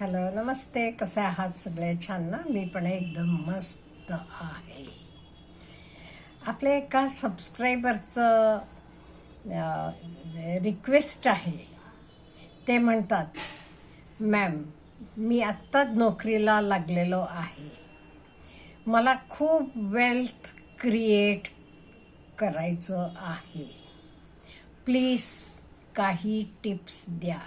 Hello नमस्ते. कसे आहात सगळे छान ना मी पण एकदम मस्त आहे. आपल्या एका सबस्क्रायबरचं रिक्वेस्ट आहे. ते म्हणतात मॅम मी आत्ताच नोकरीला लागलेलो आहे. मला खूप वेल्थ क्रिएट करायचं आहे. प्लीज काही टिप्स द्या.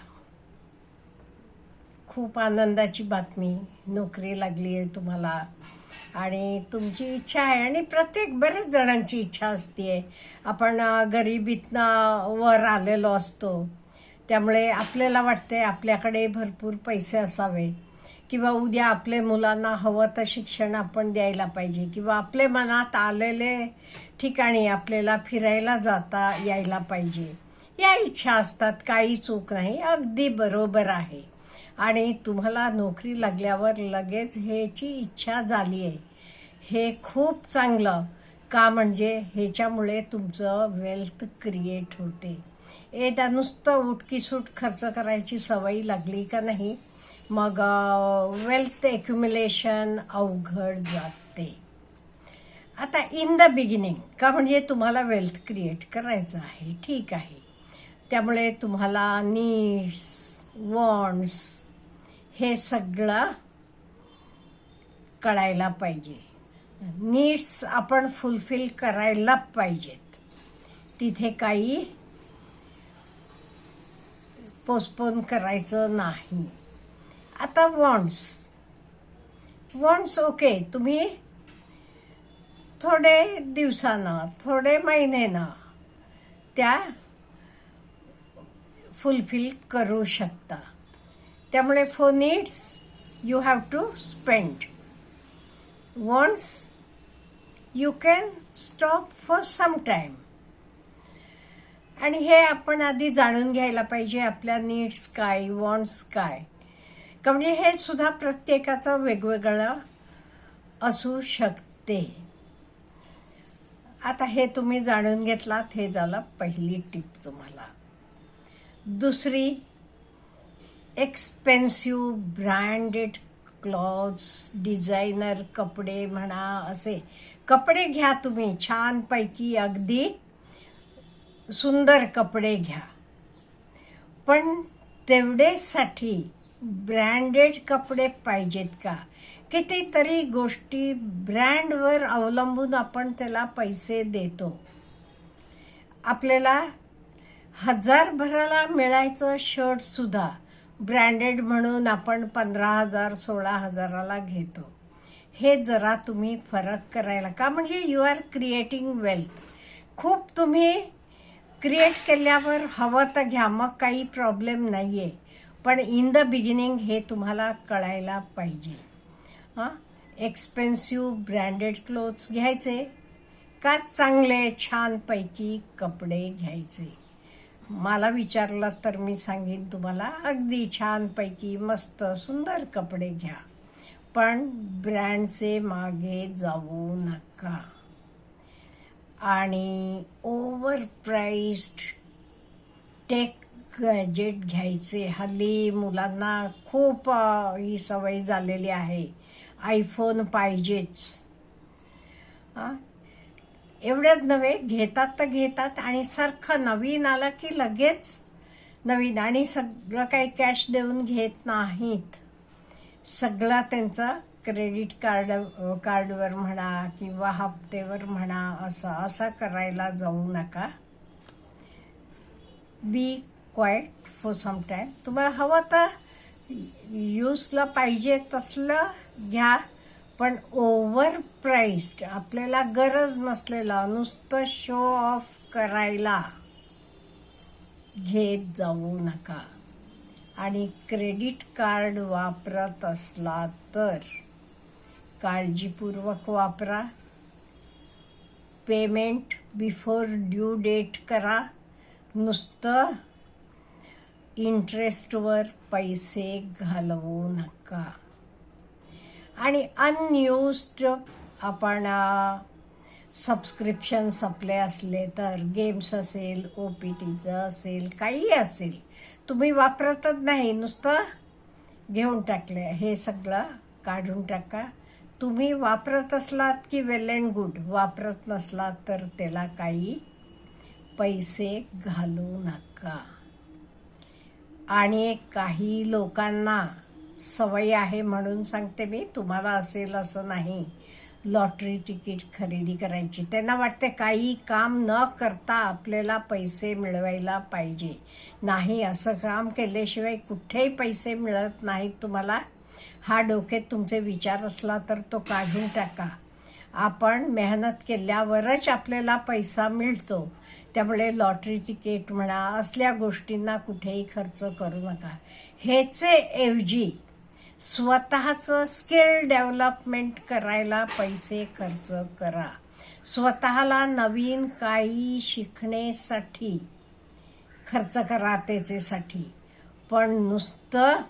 खूप आनंदाची बातमी नोकरी लागली आहे तुम्हाला. आणि तुमची इच्छा आहे आणि प्रत्येक बरेच जणांची इच्छा असते आपण गरिबीतनं वर आलेलो असतो. त्यामुळे आपल्याला वाटते आपल्याकडे भरपूर पैसे असावे. किंवा उद्या आपल्या मुलांना हवं तर शिक्षण आपण द्यायला पाहिजे. किंवा आपले मनात आलेले ठिकाणी आपल्याला फिरायला जाता यायला पाहिजे. या इच्छा असतात काही चूक नाही. अगदी बरोबर आहे. आणि तुम्हाला नोकरी लागल्यावर लगेच ह्याची इच्छा झाली आहे. हे खूप चांगलं. का म्हणजे ह्याच्यामुळे तुमचं वेल्थ क्रिएट होते. एकदा नुसतं उठकीसूट खर्च करायची सवय लागली का नाही मग वेल्थ एक्युम्युलेशन अवघड जाते. आता इन द बिगिनिंग का म्हणजे तुम्हाला वेल्थ क्रिएट करायचं आहे. ठीक आहे. त्यामुळे तुम्हाला नीड्स वॉन्ट्स हे सगळं कळायला पाहिजे. नीड्स आपण फुलफिल करायला पाहिजेत. तिथे काही पोस्टपोन करायचं नाही. आता वॉन्ट्स वॉन्ट्स ओके तुम्ही थोडे दिवसानं थोडे महिन्यानं त्या फुलफिल करू शकता. त्यामुळे for needs you have to spend wants you can stop for some time आणि हे आपण आधी जाणून घ्यायला पाहिजे आपल्या नीड्स काय वॉन्ट्स काय. का म्हणजे हे सुद्धा प्रत्येकाचा वेगवेगळा असू शकते. आता हे तुम्ही जाणून घेतलात हे झालं पहिली टीप तुम्हाला. दुसरी एक्सपेन्सिव्ह ब्रँडेड क्लॉथ्स डिझायनर कपडे म्हणा असे. कपडे घ्या तुम्ही छानपैकी अगदी सुंदर कपडे घ्या. पण तेवढेसाठी ब्रँडेड कपडे पाहिजेत का? कितीतरी गोष्टी ब्रँडवर अवलंबून आपण त्याला पैसे देतो. आपल्याला हजार भराला मिळायचं शर्टसुद्धा ब्रँडेड म्हणून आपण पंधरा हजार सोळा हजाराला घेतो. हे जरा तुम्ही फरक करायला का? म्हणजे यू आर क्रिएटिंग वेल्थ खूप तुम्ही क्रिएट केल्यावर हवं तर घ्या मग काही प्रॉब्लेम नाही आहे पण इन द बिगिनिंग हे तुम्हाला कळायला पाहिजे. हां? एक्सपेन्सिव्ह ब्रँडेड क्लोथ्स घ्यायचे का? चांगले छानपैकी कपडे घ्यायचे. मला विचारला तर मी सांगेन तुम्हाला अगदी छानपैकी मस्त सुंदर कपडे घ्या. पण ब्रँडचे मागे जाऊ नका. आणि ओव्हर प्राईस्ड टेक गॅजेट घ्यायचे. हल्ली मुलांना खूप ही सवय झालेली आहे. आयफोन पाहिजेच. हां एवढ्याच नव्हे घेतात तर घेतात आणि सारखं नवीन आलं की लगेच नवीन आणि सगळं काही कॅश देऊन घेत नाहीत. सगळा त्यांचा क्रेडिट कार्ड कार्डवर म्हणा किंवा हप्तेवर म्हणा असं असं करायला जाऊ नका. Be quiet for some time तुम्हाला हवं तर यूजला पाहिजे तसलं घ्या. पण ओव्हर प्राईस्ड आपल्याला गरज नसलेला नुसतं शो ऑफ करायला घेत जाऊ नका. आणि क्रेडिट कार्ड वापरत असला तर काळजीपूर्वक वापरा. पेमेंट बिफोर ड्यू डेट करा. नुसतं इंटरेस्टवर पैसे घालवू नका. आणि अनयुस्ड आपण सबस्क्रिप्शन संपले असले तर गेम्स असेल ओ पी टीचं असेल काही असेल तुम्ही वापरतच नाही. नुसतं घेऊन टाकले. हे सगळं काढून टाका. तुम्ही वापरत असलात की वेल अँड गुड वापरत नसलात तर त्याला काही पैसे घालू नका. आणि काही लोकांना सवय आहे म्हणून सांगते मी. तुम्हाला असेल असं नाही. लॉटरी तिकीट खरेदी करायची. त्यांना वाटते काही काम न करता आपल्याला पैसे मिळवायला पाहिजे. नाही असं काम केल्याशिवाय कुठेही पैसे मिळत नाहीत तुम्हाला. हा डोक्यात तुमचे विचार असला तर तो काढून टाका. आपण मेहनत केल्यावरच आपल्याला पैसा मिळतो. त्यामुळे लॉटरी तिकीट म्हणा असल्या गोष्टींना कुठेही खर्च करू नका. ह्याचे ऐवजी. स्वतःचं स्किल डेव्हलपमेंट करायला पैसे खर्च करा. स्वतःला नवीन काही शिकण्यासाठी खर्च करा त्याच्यासाठी. पण नुसतं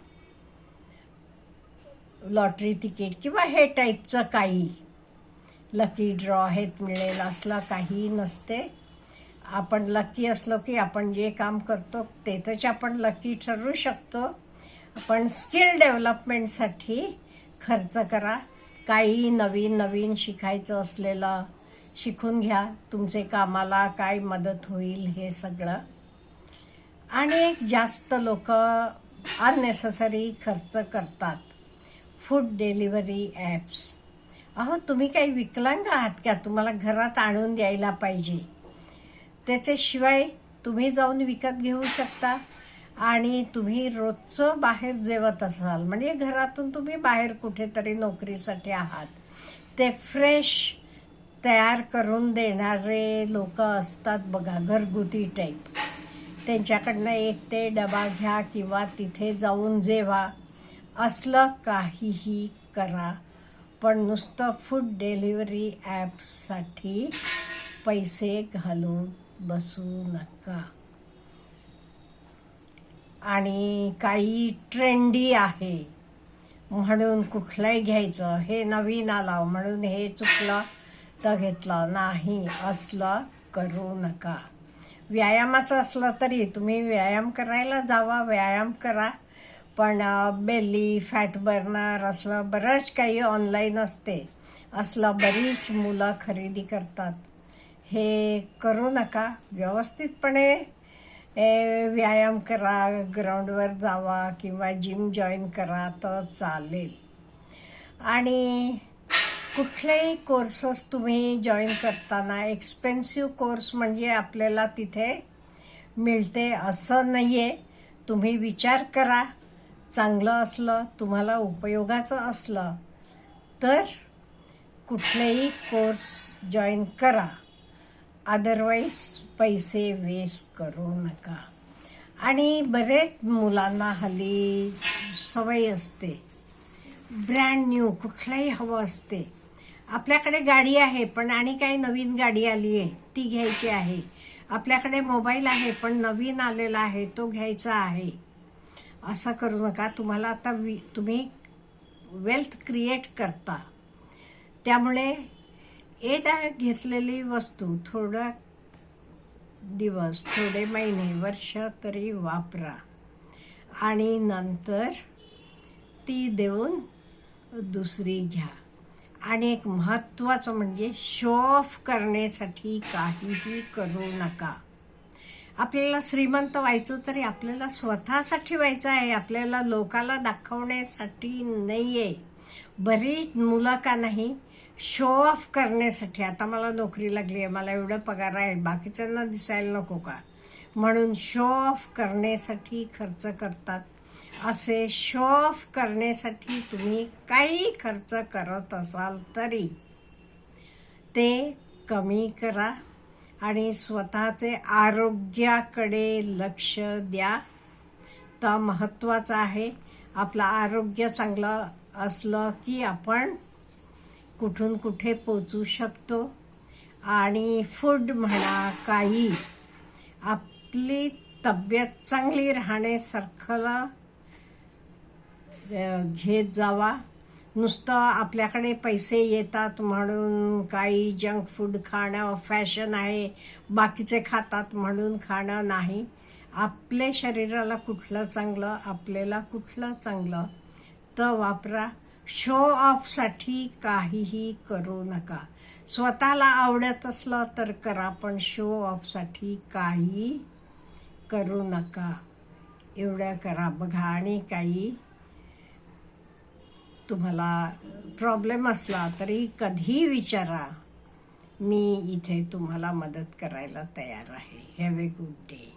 लॉटरी तिकीट किंवा हे टाईपचं काही लकी ड्रॉ हेत मिळेल असलं काही नसते. आपण लकी असलो की आपण जे काम करतो त्यातच आपण लकी ठरू शकतो. पण स्किल डेव्हलपमेंटसाठी खर्च करा. काही नवीन नवीन शिकायचं असलेलं शिकून घ्या. तुमचे कामाला काय मदत होईल हे सगळं. आणि जास्त लोक अननेसेसरी खर्च करतात. फूड डिलिव्हरी ॲप्स अहो तुम्ही काही विकलांग आहात का? तुम्हाला घरात आणून द्यायला पाहिजे. त्याच्याशिवाय तुम्ही जाऊन विकत घेऊ शकता. आणि तुम्ही रोजचं बाहेर जेवत असाल म्हणजे घरातून तुम्ही बाहेर कुठेतरी नोकरीसाठी आहात ते फ्रेश तयार करून देणारे लोक असतात बघा घरगुती टाईप त्यांच्याकडनं एक ते डबा घ्या किंवा तिथे जाऊन जेवा. असलं काहीही करा पण नुसतं फूड डिलिव्हरी ॲपसाठी पैसे घालून बसू नका. आणि काही ट्रेंडी आहे. म्हणून कुठलंही घ्यायचं हे नवीन आलं म्हणून हे चुकलं तर घेतलं नाही असलं करू नका. व्यायामाचं असलं तरी तुम्ही व्यायाम करायला जावा व्यायाम करा. पण बेली फॅट बर्नर असलं बरंच काही ऑनलाईन असते. असलं बरीच मुलं खरेदी करतात. हे करू नका. व्यवस्थितपणे व्यायाम करा ग्राउंडवर जावा किंवा जिम जॉईन करा तर चालेल. आणि कुठलेही कोर्सेस तुम्ही जॉईन करताना एक्सपेन्सिव्ह कोर्स म्हणजे आपल्याला तिथे मिळते असं नाही आहे तुम्ही विचार करा चांगलं असलं तुम्हाला उपयोगाचं असलं तर कुठलेही कोर्स जॉईन करा. अदरवाईज पैसे वेस्ट करू नका. आणि बरेच मुलांना हल्ली सवय असते. ब्रँड न्यू कुठलाही हवं असते. आपल्याकडे गाडी आहे पण आणि काही नवीन गाडी आली आहे ती घ्यायची आहे. आपल्याकडे मोबाईल आहे पण नवीन आलेला आहे तो घ्यायचा आहे. असं करू नका. तुम्हाला आता वि तुम्ही वेल्थ क्रिएट करता. त्यामुळे एकदा घेतलेली वस्तू थोडं दिवस थोडे महिने वर्ष तरी वापरा. आणि नंतर ती देऊन दुसरी घ्या. आणि एक महत्त्वाचं म्हणजे शो ऑफ करण्यासाठी काहीही करू नका. आपल्याला श्रीमंत व्हायचं तरी आपल्याला स्वतःसाठी व्हायचं आहे. आपल्याला लोकाला दाखवण्यासाठी नाही आहे बरीच मुलं का नाही शो ऑफ करण्यासाठी. आता मला नोकरी लागली आहे. मला एवढं पगार आहे. बाकीच्यांना दिसायला नको का? म्हणून शो ऑफ करण्यासाठी खर्च करतात. असे शो ऑफ करण्यासाठी तुम्ही काही खर्च करत असाल तरी ते कमी करा आणि स्वतःचे आरोग्याकडे लक्ष द्या. तर महत्त्वाचं आहे. आपलं आरोग्य चांगलं असलं की आपण कुठून कुठे पोचू शकतो? आणि फूड म्हणा काही आपली तब्येत चांगली राहण्यासारखं घेत जावा. नुसतं आपल्याकडे पैसे येतात म्हणून काही जंक फूड खाणं फॅशन आहे बाकीचे खातात म्हणून खाणं नाही. आपल्या शरीराला कुठलं चांगलं आपल्याला कुठलं चांगलं तर वापरा. शो ऑफसाठी काहीही करू नका. स्वतःला आवडत असलं तर करा पण शो ऑफसाठी काही करू नका. एवढं करा. बघा आणि काही तुम्हाला प्रॉब्लेम असला तरी कधी विचारा. मी इथे तुम्हाला मदत करायला तयार आहे. Have a good day